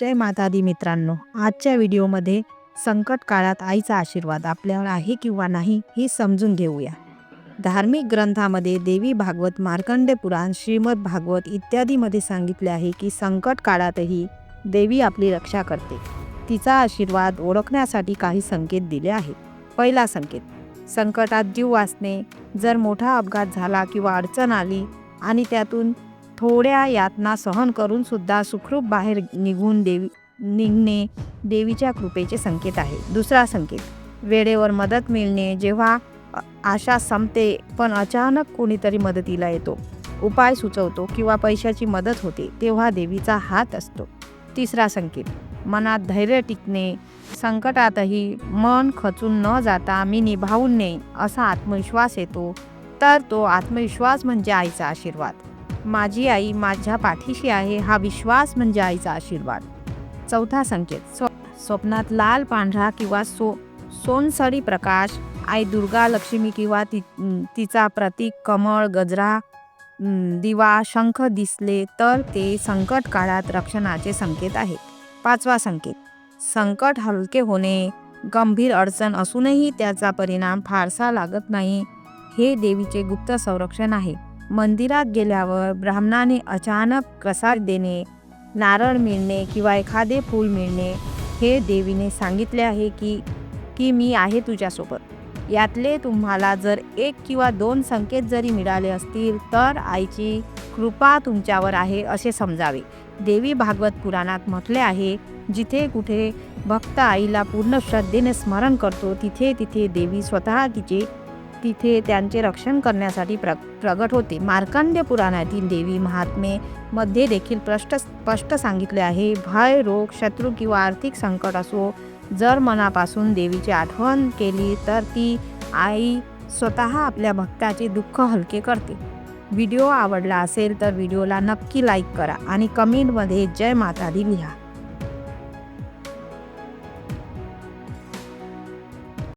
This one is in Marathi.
जय माता दी मित्रांनो आजच्या व्हिडिओमध्ये संकट काळात आईचा आशीर्वाद आपल्यावर आहे किंवा नाही हे समजून घेऊया. धार्मिक ग्रंथामध्ये देवी भागवत मार्कंडे पुराण श्रीमद भागवत इत्यादीमध्ये सांगितले आहे की संकट काळातही देवी आपली रक्षा करते. तिचा आशीर्वाद ओळखण्यासाठी काही संकेत दिले आहेत. पहिला संकेत संकटात जीव वाचणे. जर मोठा अपघात झाला किंवा अडचण आली आणि त्यातून थोड्या यातना सहन करून सुद्धा सुखरूप बाहेर निघून देवी निघणे देवीच्या कृपेचे संकेत आहे. दुसरा संकेत वेळेवर मदत मिळणे जेव्हा आशा संपते पण अचानक कोणीतरी मदतीला येतो. उपाय सुचवतो किंवा पैशाची मदत होते तेव्हा देवीचा हात असतो. तिसरा संकेत मनात धैर्य टिकणे संकटातही मन खचून न जाता मी निभावून नेईन असा आत्मविश्वास येतो तर तो आत्मविश्वास म्हणजे आईचा आशीर्वाद. माझी आई माझ्या पाठीशी आहे हा विश्वास म्हणजे आईचा आशीर्वाद. चौथा संकेत स्व स्वप्नात लाल पांढरा किंवा सो सोनसरी प्रकाश आई दुर्गा लक्ष्मी किंवा ति तिचा प्रतीक कमळ गजरा दिवा शंख दिसले तर ते संकट काळात रक्षणाचे संकेत आहे पाचवा संकेत संकट हलके होणे गंभीर अडचण असूनही त्याचा परिणाम फारसा लागत नाही. हे देवीचे गुप्त संरक्षण आहे. मंदिरात गेल्यावर ब्राह्मणाने अचानक प्रसाद देणे नारळ मिळणे किंवा एखादे फूल मिळणे हे देवीने सांगितले आहे की की मी आहे तुझ्यासोबत. यातले तुम्हाला जर एक किंवा दोन संकेत जरी मिळाले असतील तर आईची कृपा तुमच्यावर आहे असे समजावे. देवी भागवत पुराणात म्हटले आहे जिथे कुठे भक्त आईला पूर्ण श्रद्धेने स्मरण करतो तिथे तिथे देवी स्वतः तिचे तिथे त्यांचे रक्षण करण्यासाठी प्र प्रगट होते. मार्कंड्य पुराणातील देवी महात्मे मध्ये देखील स्पष्ट स्पष्ट सांगितले आहे भय रोग शत्रू किंवा आर्थिक संकट असो जर मनापासून देवीची आठवण केली तर ती आई स्वतः आपल्या भक्ताचे दुःख हलके करते. व्हिडिओ आवडला असेल तर व्हिडिओला नक्की लाईक करा आणि कमेंटमध्ये जय माता दी लिहा.